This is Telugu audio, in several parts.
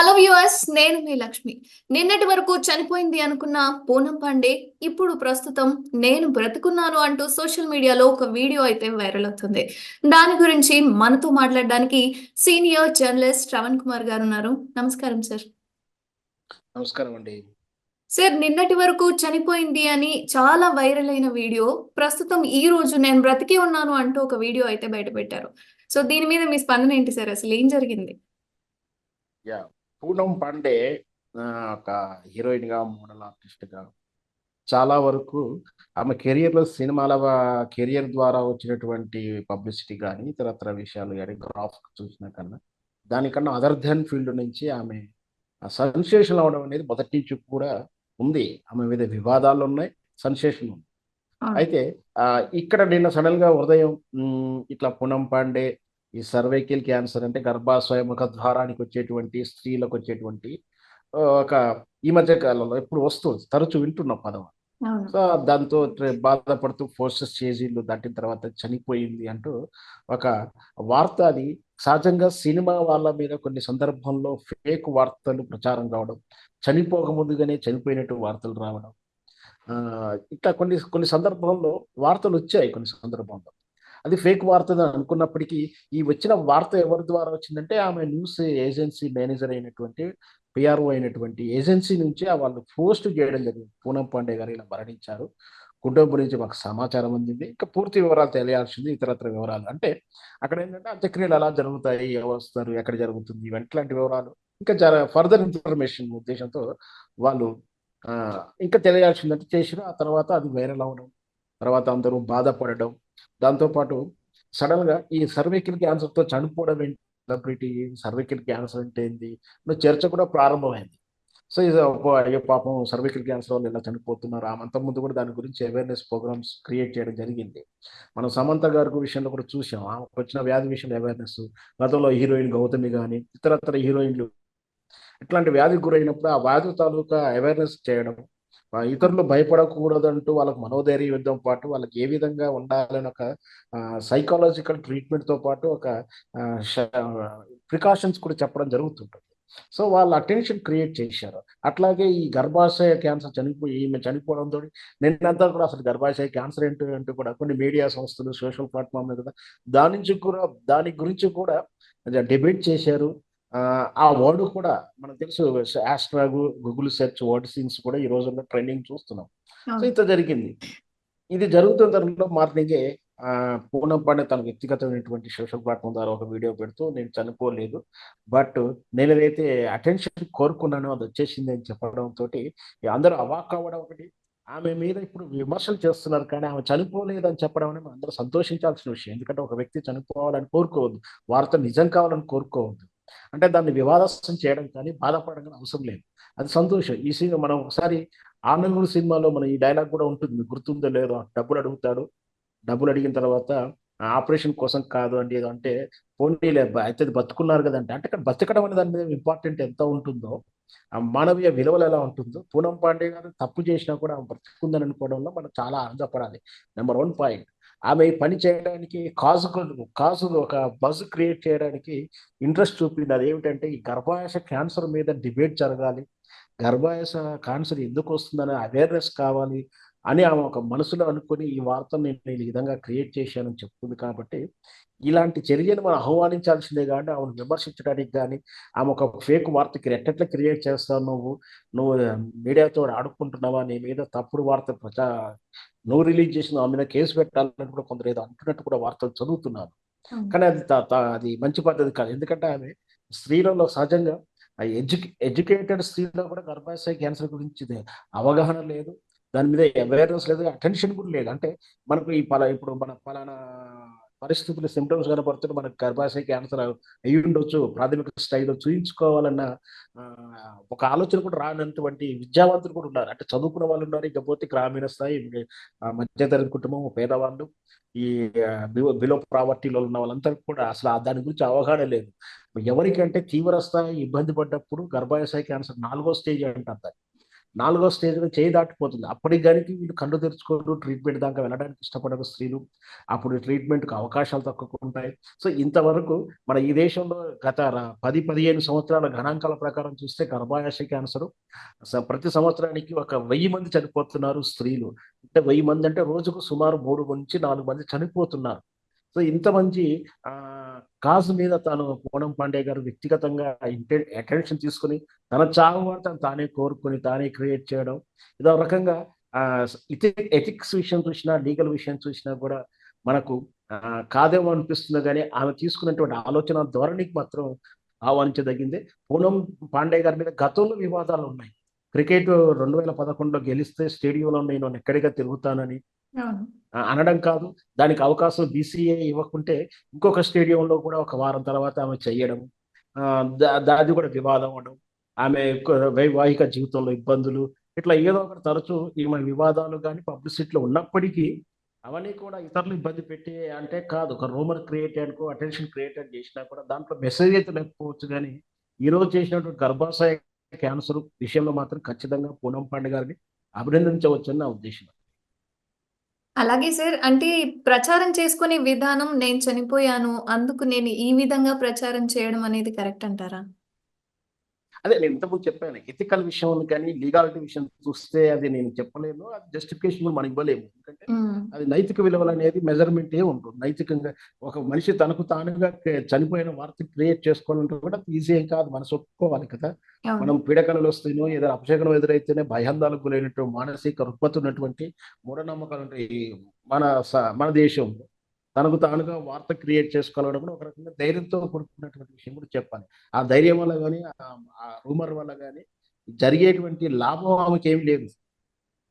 హలో వ్యూవర్స్ నేను మీ లక్ష్మి. నిన్నటి వరకు చనిపోయింది అనుకున్న పూనం పాండే ఇప్పుడు ప్రస్తుతం నేను బ్రతుకున్నాను అంటూ సోషల్ మీడియాలో ఒక వీడియో అయితే వైరల్ అవుతుంది. దాని గురించి మనతో మాట్లాడడానికి సీనియర్ జర్నలిస్ట్ శ్రవణ్ కుమార్ గారు ఉన్నారు. నమస్కారం సార్. నమస్కారం అండి. సార్ నిన్నటి వరకు చనిపోయింది అని చాలా వైరల్ అయిన వీడియో ప్రస్తుతం ఈ రోజు నేను బ్రతికి ఉన్నాను అంటూ ఒక వీడియో అయితే బయటపెట్టారు. సో దీని మీద మీ స్పందన ఏంటి సార్? అసలు ఏం జరిగింది? యా పూనం పాండే ఒక హీరోయిన్గా మోడల్ ఆర్టిస్ట్గా చాలా వరకు ఆమె కెరియర్లో సినిమాల కెరియర్ ద్వారా వచ్చినటువంటి పబ్లిసిటీ కానీ ఇతరత్ర విషయాలు కానీ గ్రాఫ్ చూసిన కన్నా దానికన్నా అదర్ దెన్ ఫీల్డ్ నుంచి ఆమె సెన్సేషన్ అవడం అనేది మొదటి నుంచి కూడా ఉంది ఆమె మీద వివాదాలు ఉన్నాయి సెన్సేషన్ ఉంది. అయితే ఇక్కడ నిన్న సడన్గా ఉదయం ఇట్లా పూనం పాండే ఈ సర్వైకిల్ క్యాన్సర్ అంటే గర్భాశయ ముఖ ద్వారానికి వచ్చేటువంటి స్త్రీలకు వచ్చేటువంటి ఒక ఈ మధ్య కాలంలో ఇప్పుడు వస్తుంది తరచూ వింటున్న పదం. అవును. సో దాంతో బాధపడుతూ ఫోర్సెస్ స్టేజీలు దాటిన తర్వాత చనిపోయింది అంటూ ఒక వార్త అది. సహజంగా సినిమా వాళ్ళ మీద కొన్ని సందర్భంలో ఫేక్ వార్తలు ప్రచారం కావడం చనిపోక ముందుగానే చనిపోయినట్టు వార్తలు రావడం ఆ, ఇట్లా కొన్ని కొన్ని సందర్భంలో వార్తలు వచ్చాయి కొన్ని సందర్భంలో. అది ఫేక్ వార్త అని అనుకున్నప్పటికీ ఈ వచ్చిన వార్త ఎవరి ద్వారా వచ్చిందంటే ఆమె న్యూస్ ఏజెన్సీ మేనేజర్ అయినటువంటి పిఆర్ఓ అయినటువంటి ఏజెన్సీ నుంచి ఆ వాళ్ళు పోస్ట్ చేయడం జరిగింది. పూనం పాండే గారు ఇలా మరణించారు. కుటుంబం గురించి మాకు సమాచారం అందింది. ఇంకా పూర్తి వివరాలు తెలియాల్సింది ఇతరత్ర వివరాలు. అంటే అక్కడ ఏంటంటే అంత్యక్రియలు ఎలా జరుగుతాయి ఎవరు వస్తారు ఎక్కడ జరుగుతుంది ఇలాంటి వివరాలు ఇంకా జర ఫర్దర్ ఇన్ఫర్మేషన్ ఉద్దేశంతో వాళ్ళు ఇంకా తెలియాల్సిందంటే చేసిన ఆ తర్వాత అది వైరల్ అవ్వడం తర్వాత అందరూ బాధపడడం దాంతోపాటు సడన్గా ఈ సర్వైకల్ క్యాన్సర్తో చనిపోవడం ఏంటి? సెలబ్రిటీ సర్వైకల్ క్యాన్సర్ అంటే ఏంది? చర్చ కూడా ప్రారంభమైంది. సో ఇది అయ్యో పాపం సర్వికల్ క్యాన్సర్ వాళ్ళు ఇలా చనిపోతున్నారు. ఆ అంత ముందు కూడా దాని గురించి అవేర్నెస్ ప్రోగ్రామ్స్ క్రియేట్ చేయడం జరిగింది. మనం సమంత గారి విషయంలో కూడా చూసాం. ఆమెకు వచ్చిన వ్యాధి విషయంలో అవేర్నెస్ గతంలో హీరోయిన్ గౌతమి కానీ ఇతరత్ర హీరోయిన్లు ఇట్లాంటి వ్యాధికి గురైనప్పుడు ఆ వ్యాధి తాలూకా అవేర్నెస్ చేయడం ఇతరులు భయపడకూడదంటూ వాళ్ళకి మనోధైర్యం ఇవ్వడం పాటు వాళ్ళకి ఏ విధంగా ఉండాలని ఒక సైకాలజికల్ ట్రీట్మెంట్తో పాటు ఒక ప్రికాషన్స్ కూడా చెప్పడం జరుగుతుంటుంది. సో వాళ్ళ అటెన్షన్ క్రియేట్ చేశారు. అట్లాగే ఈ గర్భాశయ క్యాన్సర్ చనిపోయి ఈమె చనిపోవడంతో నిన్నంతా కూడా అసలు గర్భాశయ క్యాన్సర్ ఏంటో అంటూ కూడా కొన్ని మీడియా సంస్థలు సోషల్ ప్లాట్ఫామ్ కదా దాని నుంచి కూడా దాని గురించి కూడా డిబేట్ చేశారు. ఆ, వర్డ్ కూడా మనకు తెలుసు హ్యాష్ట్రాగ్ గూగుల్ సెర్చ్ వర్డ్ సీన్స్ కూడా ఈ రోజుల్లో ట్రెండింగ్ చూస్తున్నాం. సో. ఇంత జరిగింది. ఇది జరుగుతున్న తరుణంలో మార్నింగే ఆ పూనం పాండే తన వ్యక్తిగతమైనటువంటి సోషల్ ప్లాట్ఫామ్ ద్వారా ఒక వీడియో పెడుతూ నేను చనిపోలేదు బట్ నేను ఏదైతే అటెన్షన్ కోరుకున్నానో అది వచ్చేసింది అని చెప్పడం తోటి అందరూ అవాక్ అవ్వడం ఒకటి ఆమె మీద ఇప్పుడు విమర్శలు చేస్తున్నారు కానీ ఆమె చనిపోలేదు అని చెప్పడం అనేది మనం అందరూ సంతోషించాల్సిన విషయం. ఎందుకంటే ఒక వ్యక్తి చనిపోవాలని కోరుకోవద్దు. వార్త నిజం కావాలని కోరుకోవద్దు. అంటే దాన్ని వివాదస్తం చేయడం కానీ బాధపడడం కానీ అవసరం లేదు. అది సంతోషం. ఈ సినిమా మనం ఒకసారి ఆనంద్ సినిమాలో మన ఈ డైలాగ్ కూడా ఉంటుంది. గుర్తుందో లేదో డబ్బులు అడుగుతాడు. డబ్బులు అడిగిన తర్వాత ఆపరేషన్ కోసం కాదు అండి. ఏదో అంటే పోనీలే అయితే అది బతుకున్నారు కదంటే అంటే ఇక్కడ బతకడం అనే దాని మీద ఇంపార్టెంట్ ఎంత ఉంటుందో ఆ మానవీయ విలువలు ఎలా ఉంటుందో పూనం పాండే గారు తప్పు చేసినా కూడా బ్రతుకుందని అనుకోవడంలో మనం చాలా ఆనందపడాలి. నెంబర్ వన్ పాయింట్ ఆమె పని చేయడానికి కాజు కాజులు ఒక బజ్ క్రియేట్ చేయడానికి ఇంట్రెస్ట్ చూపింది. అదేమిటంటే ఈ గర్భాశయ క్యాన్సర్ మీద డిబేట్ జరగాలి. గర్భాశయ క్యాన్సర్ ఎందుకు వస్తుందనే అవేర్నెస్ కావాలి. అని ఆమె ఒక మనసులో అనుకుని ఈ వార్తను నేను నేను ఈ విధంగా క్రియేట్ చేశానని చెప్తుంది కాబట్టి ఇలాంటి చర్యను మనం ఆహ్వానించాల్సిందే కానీ ఆమెను విమర్శించడానికి కానీ ఆమె ఒక ఫేక్ వార్తకి ఎట్టెట్లా క్రియేట్ చేస్తావు నువ్వు నువ్వు మీడియాతో ఆడుకుంటున్నావా నీ మీద తప్పుడు వార్త ప్రచా నువ్వు రిలీజ్ చేసిన ఆమె మీద కేసు పెట్టాలని కూడా కొందరు ఏదో అంటున్నట్టు కూడా వార్తలు చదువుతున్నారు. అవును. కానీ అది అది మంచి పద్ధతి కాదు. ఎందుకంటే ఆమె స్త్రీలలో సహజంగా ఎడ్యుకే ఎడ్యుకేటెడ్ స్త్రీలో కూడా గర్భాశయ క్యాన్సర్ గురించి అవగాహన లేదు. దాని మీద అవేర్నెస్ లేదు అటెన్షన్ కూడా లేదు. అంటే మనకు ఈ పలా ఇప్పుడు మన పలానా పరిస్థితులు సిమ్టమ్స్ కనపడుతుంటే మనకు గర్భాశయ క్యాన్సర్ అయి ఉండొచ్చు ప్రాథమిక స్థాయిలో చూయించుకోవాలన్న ఆ, ఒక ఆలోచన కూడా రానటువంటి విద్యావంతులు కూడా ఉన్నారు. అంటే చదువుకున్న వాళ్ళు ఉన్నారు ఇకపోతే గ్రామీణ స్థాయి మధ్యతరగతి కుటుంబం పేదవాళ్ళు ఈ బిలో ప్రావర్టీలో ఉన్న వాళ్ళందరికీ కూడా అసలు దాని గురించి అవగాహన లేదు. ఎవరికంటే తీవ్ర స్థాయి ఇబ్బంది పడ్డప్పుడు గర్భాశయ క్యాన్సర్ నాలుగో స్టేజ్ అంటారు దాన్ని. నాలుగో స్టేజ్లో చేయి దాటిపోతుంది. అప్పటికి కానీ వీళ్ళు కళ్ళు తెరుచుకోరు ట్రీట్మెంట్ దాకా వెళ్ళడానికి ఇష్టపడరు స్త్రీలు. అప్పుడు ట్రీట్మెంట్కి అవకాశాలు తక్కువ ఉంటాయి సో ఇంతవరకు మన ఈ దేశంలో గత పది పదిహేను సంవత్సరాల గణాంకాల ప్రకారం చూస్తే గర్భాశయ క్యాన్సర్. ప్రతి సంవత్సరానికి ఒక వెయ్యి మంది చనిపోతున్నారు స్త్రీలు. అంటే వెయ్యి మంది అంటే రోజుకు సుమారు మూడు నుంచి నాలుగు మంది చనిపోతున్నారు. సో ఇంత మంచి ఆ కాజు మీద తాను పూనం పాండే గారు వ్యక్తిగతంగా అటెన్షన్ తీసుకుని తన చావు వార్తను తానే కోరుకొని తానే క్రియేట్ చేయడం. ఇదో రకంగా ఎథిక్స్ విషయం చూసినా లీగల్ విషయం చూసినా కూడా మనకు కాదేమో అనిపిస్తుంది కానీ ఆమె తీసుకున్నటువంటి ఆలోచన ధోరణికి మాత్రం ఆహ్వానించదగింది. పూనం పాండే గారి మీద గతంలో వివాదాలు ఉన్నాయి. క్రికెట్ రెండు వేల పదకొండులో గెలిస్తే స్టేడియంలో నేను ఎక్కడిగా తిరుగుతానని అనడం కాదు. దానికి అవకాశం బీసీఏ ఇవ్వకుంటే ఇంకొక స్టేడియంలో కూడా ఒక వారం తర్వాత ఆమె దా- దాది కూడా వివాదం అవడం ఆమె వైవాహిక జీవితంలో ఇబ్బందులు ఇట్లా ఏదో ఒకటి తరచూ ఈమె వివాదాలు కానీ పబ్లిసిటీలో ఉన్నప్పటికీ అవన్నీ కూడా ఇతరులు ఇబ్బంది పెట్టే అంటే కాదు. ఒక రూమర్ క్రియేట్ అనుకో అటెన్షన్ క్రియేట్ చేసినా కూడా దాంట్లో మెసేజ్ అయితే లేకపోవచ్చు కానీ ఈరోజు చేసినటువంటి గర్భాశయ క్యాన్సర్ విషయంలో మాత్రం ఖచ్చితంగా పూనం పాండే గారిని అభినందించవచ్చని నా ఉద్దేశం. అలాగే సార్ అంటే ప్రచారం చేసుకునే విధానం నేను చనిపోయాను అందుకు నేను ఈ విధంగా ప్రచారం చేయడం అనేది కరెక్ట్ అంటారా? అదే నేను ఇంతకుముందు చెప్పాను ఎథికల్ విషయం కానీ లీగాలిటీ విషయం చూస్తే అది నేను చెప్పలేను. అది జస్టిఫికేషన్ మనం ఇవ్వలేము. ఎందుకంటే అది నైతిక విలువలు అనేది మెజర్మెంట్ ఏ ఉంటుంది నైతికంగా ఒక మనిషి తనకు తానుగా చనిపోయిన వార్త క్రియేట్ చేసుకోవాలంటే కూడా ఈజీ ఏం కాదు. మనసు ఒప్పుకోవాలి కదా. మనం పీడకలలు వస్తేనో ఏదైనా అపశకనం ఎదురైతేనే భయాందాలకు గురైనటువంటి మానసిక రుగ్మత ఉన్నటువంటి మూఢనమ్మకాలు ఉంటాయి మన మన దేశంలో తనకు తానుగా వార్త క్రియేట్ చేసుకోవాలని కూడా ఒక రకంగా ధైర్యంతో కూడుకున్నటువంటి విషయం కూడా చెప్పాలి. ఆ ధైర్యం వల్ల కానీ ఆ రూమర్ వల్ల కానీ జరిగేటువంటి లాభం ఆమెకి ఏమి లేదు.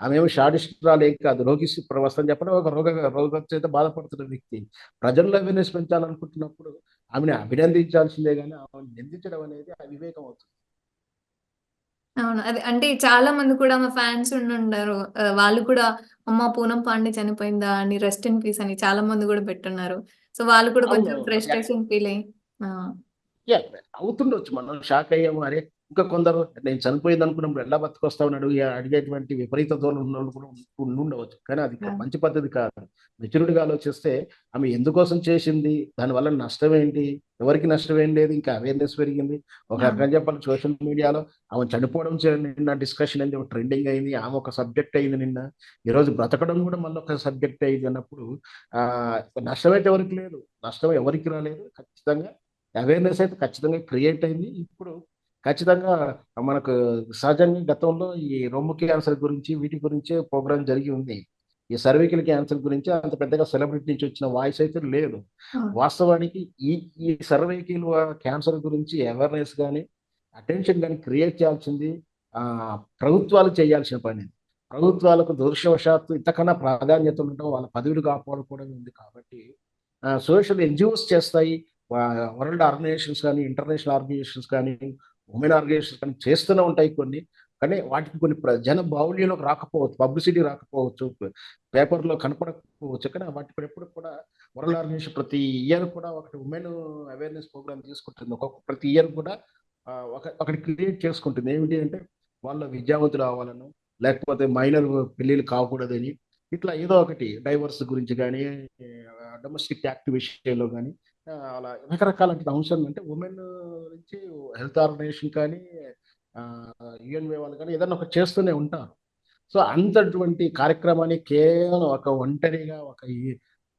ఆమె షాడిస్ట్రాలు ఏం కాదు. రోగి ప్రవస్థ చెప్పడం ఒక రోగ రోగం చేత బాధపడుతున్న వ్యక్తి. ప్రజల్లో అవేర్నెస్ పెంచాలనుకుంటున్నప్పుడు ఆమెను అభినందించాల్సిందే కానీ ఆమెను నిందించడం అనేది అవివేకం అవుతుంది. అవును. అది అంటే చాలా మంది కూడా మా ఫ్యాన్స్ ఉండుంటారు ఆ, వాళ్ళు కూడా అమ్మ పూనం పాండే చనిపోయిందా అని రెస్ట్ ఇన్ పీస్ అని చాలా మంది కూడా పెట్టున్నారు. సో వాళ్ళు కూడా కొంచెం అవును. ఫ్రస్ట్రేషన్ ఫీల్ అయ్యి ఆ, యా, అవుతుండొచ్చు. మనం షాక్ అయ్యాము. అరే ఇంకా కొందరు నేను చనిపోయింది అనుకున్నప్పుడు ఎలా బతుకొస్తామని అడుగు అడిగేటువంటి విపరీత ధోరణి ఉన్న వాళ్ళు కూడా ఉండి ఉండవచ్చు. కానీ అది. మంచి పద్ధతి కాదు. మెచ్యూరిటీగా ఆలోచిస్తే ఆమె ఎందుకోసం చేసింది? దానివల్ల నష్టం ఏంటి? ఎవరికి నష్టం ఏం లేదు? ఇంకా అవేర్నెస్ పెరిగింది. ఒక. రకంగా చెప్పాలి సోషల్ మీడియాలో ఆమె చనిపోవడం నిన్న డిస్కషన్ అయింది ట్రెండింగ్ అయింది. ఆమె ఒక సబ్జెక్ట్ అయింది నిన్న. ఈ రోజు బ్రతకడం కూడా మళ్ళీ ఒక సబ్జెక్ట్ అయింది అన్నప్పుడు ఆ నష్టం అయితే ఎవరికి లేదు. నష్టం ఎవరికి రాలేదు? ఖచ్చితంగా అవేర్నెస్ అయితే ఖచ్చితంగా క్రియేట్ అయింది. ఇప్పుడు ఖచ్చితంగా మనకు సహజంగా గతంలో ఈ రొమ్ము క్యాన్సర్ గురించి వీటి గురించే ప్రోగ్రామ్ జరిగి ఉంది. ఈ సర్వికల్ క్యాన్సర్ గురించి అంత పెద్దగా సెలబ్రిటీ నుంచి వచ్చిన వాయిస్ అయితే లేదు. వాస్తవానికి ఈ ఈ సర్వైకల్ క్యాన్సర్ గురించి అవేర్నెస్ కానీ అటెన్షన్ కానీ క్రియేట్ చేయాల్సింది ప్రభుత్వాలు చేయాల్సిన పని. ప్రభుత్వాలకు దురదృష్టవశాత్తు ఇంతకన్నా ప్రాధాన్యత ఉండడం వాళ్ళ పదవులు కాపాడుకోవడం ఉంది కాబట్టి సోషల్ ఎన్జిఓస్ చేస్తాయి. వరల్డ్ ఆర్గనైజేషన్స్ కానీ ఇంటర్నేషనల్ ఆర్గనైజేషన్స్ కానీ ఉమెన్ ఆర్గనైజేషన్ చేస్తూనే ఉంటాయి కొన్ని కానీ వాటికి కొన్ని ప్ర- జన బాహుళ్యంలోకి రాకపోవచ్చు పబ్లిసిటీ రాకపోవచ్చు పేపర్లో కనపడకపోవచ్చు కానీ వాటి ఎప్పుడు కూడా వరల్డ్ ఆర్గనైజేషన్ ప్రతి ఇయర్ కూడా ఒకటి ఉమెన్ అవేర్నెస్ ప్రోగ్రామ్ తీసుకుంటుంది. ఒక్కొక్క ప్రతి ఇయర్ కూడా ఒక ఒకటి క్రియేట్ చేసుకుంటుంది. ఏమిటి అంటే వాళ్ళ విద్యావంతులు అవ్వాలను లేకపోతే మైనర్ పెళ్ళిళ్ళు కాకూడదని ఇట్లా ఏదో ఒకటి డైవర్స్ గురించి కానీ డొమెస్టిక్ యాక్ట్ విషయంలో కానీ అలా రకరకాల అంశాలు అంటే ఉమెన్ నుంచి హెల్త్ ఆర్గనైజేషన్ కానీ యుఎన్వే వాళ్ళు కానీ ఏదైనా ఒకటి చేస్తూనే ఉంటారు. సో అంతటువంటి కార్యక్రమాన్ని కేవలం ఒక ఒంటరిగా ఒక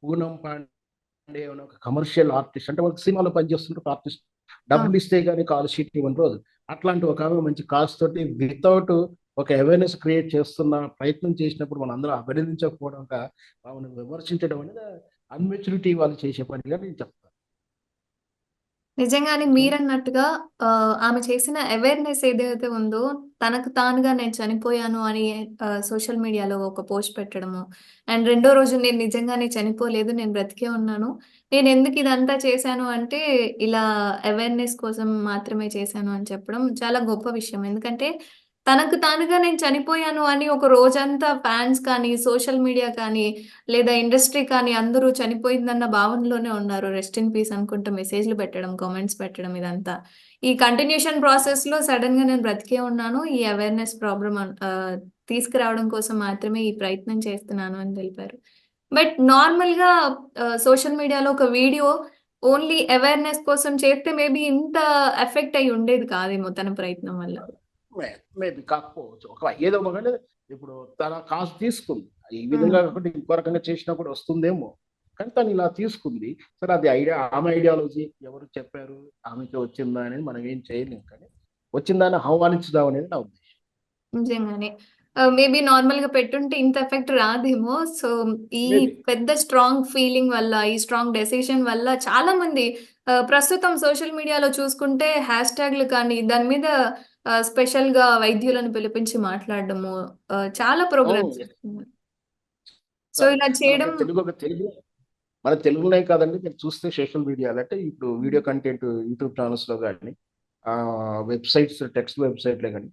పూనం పాండే ఒక కమర్షియల్ ఆర్టిస్ట్ అంటే వాళ్ళకి సినిమాలో పనిచేస్తుంటే ఒక ఆర్టిస్ట్ డబ్బులు ఇస్తే కానీ కాల్ షీట్ ఇవ్వని రోజు అట్లాంటి ఒక ఆమె మంచి కాస్ట్ తోటి వితౌట్ ఒక అవేర్నెస్ క్రియేట్ చేస్తున్న ప్రయత్నం చేసినప్పుడు మనం అందరం అభినందించకపోవడం ఆమెను విమర్శించడం అనేది అన్మెచ్యూరిటీ వాళ్ళు చేసే పనిగా నేను చెప్తాను. నిజంగానే మీరన్నట్టుగా ఆమె చేసిన అవేర్నెస్ ఏదైతే ఉందో తనకు తానుగా నేను చనిపోయాను అని సోషల్ మీడియాలో ఒక పోస్ట్ పెట్టడము. అండ్ రెండో రోజు నేను నిజంగానే చనిపోలేదు నేను బ్రతికే ఉన్నాను. నేను ఎందుకు ఇదంతా చేశాను అంటే ఇలా అవేర్నెస్ కోసం మాత్రమే చేశాను అని చెప్పడం చాలా గొప్ప విషయం. ఎందుకంటే తనకు తానుగా నేను చనిపోయాను అని ఒక రోజంతా ఫ్యాన్స్ కానీ, సోషల్ మీడియా కానీ, లేదా ఇండస్ట్రీ కానీ అందరూ చనిపోయిందన్న భావనలోనే ఉన్నారు. రెస్ట్ ఇన్ పీస్ అనుకుంటూ మెసేజ్‌లు పెట్టడం, కామెంట్స్ పెట్టడం ఇదంతా. ఈ కంటిన్యూషన్ ప్రాసెస్‌లో సడెన్‌గా నేను బ్రతికే ఉన్నాను. ఈ అవేర్‌నెస్ ప్రాబ్లమ్ తీసుకురావడం కోసం మాత్రమే ఈ ప్రయత్నం చేస్తున్నాను అని తెలిపారు. బట్ నార్మల్‌గా గా సోషల్ మీడియాలో ఒక వీడియో ఓన్లీ అవేర్‌నెస్ కోసం చేస్తే మేబీ ఇంత ఎఫెక్ట్ అయ్యి ఉండేది కాదేమో తన ప్రయత్నం వల్ల. మేబీ కాకపోవచ్చు. ఒక ఏదో ఒకటి ఇప్పుడు తన కాస్ట్ తీసుకుంది. ఈ విధంగా. కాకుండా ఇంకో రకంగా చేసినా కూడా వస్తుందేమో. కానీ తను ఇలా తీసుకుంది. సరే అది ఐడియా ఆమె ఐడియాలజీ ఎవరు చెప్పారు? ఆమెకే వచ్చిందా అనేది మనం ఏం చేయలేం కానీ, వచ్చిందాన్ని ఆహ్వానించుదాం అనేది నా ఉద్దేశం. నిజంగానే. మేబీ నార్మల్‌గా పెట్టుంటే ఇంత ఎఫెక్ట్ రాదేమో. సో, ఈ. పెద్ద స్ట్రాంగ్ ఫీలింగ్ వల్ల, ఈ స్ట్రాంగ్ డెసిషన్ వల్ల చాలామంది ఆహ్, ప్రస్తుతం సోషల్ మీడియాలో చూసుకుంటే హ్యాష్‌ట్యాగ్‌లు కానీ, దాని మీద ఆహ్, స్పెషల్‌గా వైద్యులను పిలిపించి మాట్లాడడము ఆహ్, చాలా. ప్రోగ్రామ్స్. సో, ఇలా మన చేయడం తెలుగు తెలుగు మన తెలుగులోనే కాదండి మీరు చూస్తే సోషల్ మీడియాలో అంటే ఇప్పుడు వీడియో కంటెంట్ యూట్యూబ్ ఛానల్స్‌లో గాని, ఆహ్, వెబ్‌సైట్స్ టెక్స్ట్ వెబ్‌సైట్‌లే గాని,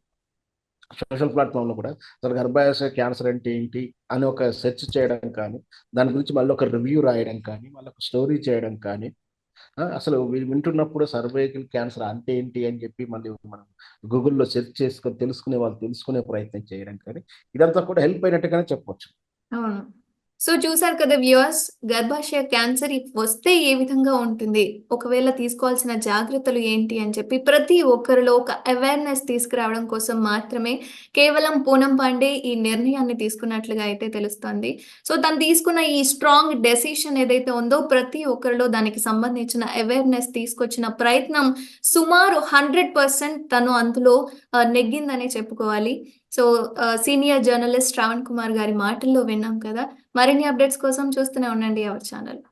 సోషల్ ప్లాట్‌ఫామ్‌లో కూడా అసలు గర్భాశయ క్యాన్సర్ అంటే ఏంటి? అని ఒక సెర్చ్ చేయడం కానీ, దాని గురించి మళ్ళీ ఒక రివ్యూ రాయడం కానీ, మళ్ళీ ఒక స్టోరీ చేయడం కానీ! అసలు వింటున్నప్పుడు సర్వైకల్ క్యాన్సర్ అంటే ఏంటి? అని చెప్పి మళ్ళీ మనం గూగుల్‌లో సెర్చ్ చేసుకొని తెలుసుకునే వాళ్ళు తెలుసుకునే ప్రయత్నం చేయడం కానీ, ఇదంతా కూడా హెల్ప్ అయినట్టుగానే చెప్పొచ్చు. సో, చూసారు కదా వ్యూవర్స్ గర్భాశయ క్యాన్సర్ వస్తే ఏ విధంగా ఉంటుంది? ఒకవేళ తీసుకోవాల్సిన జాగ్రత్తలు ఏంటి? అని చెప్పి ప్రతి ఒక్కరిలో ఒక అవేర్‌నెస్ తీసుకురావడం కోసం మాత్రమే కేవలం పూనం పాండే ఈ నిర్ణయాన్ని తీసుకున్నట్లుగా అయితే తెలుస్తోంది. సో, తను తీసుకున్న ఈ స్ట్రాంగ్ డెసిషన్ ఏదైతే ఉందో ప్రతి ఒక్కరిలో దానికి సంబంధించిన అవేర్‌నెస్ తీసుకొచ్చిన ప్రయత్నం సుమారు 100% తను అందులో నెగ్గిందనే చెప్పుకోవాలి. So, senior journalist Shravan Kumar గారి మాటల్లో విన్నాం కదా! మరిన్ని అప్డేట్స్ కోసం చూస్తూనే ఉండండి అవర్ ఛానల్.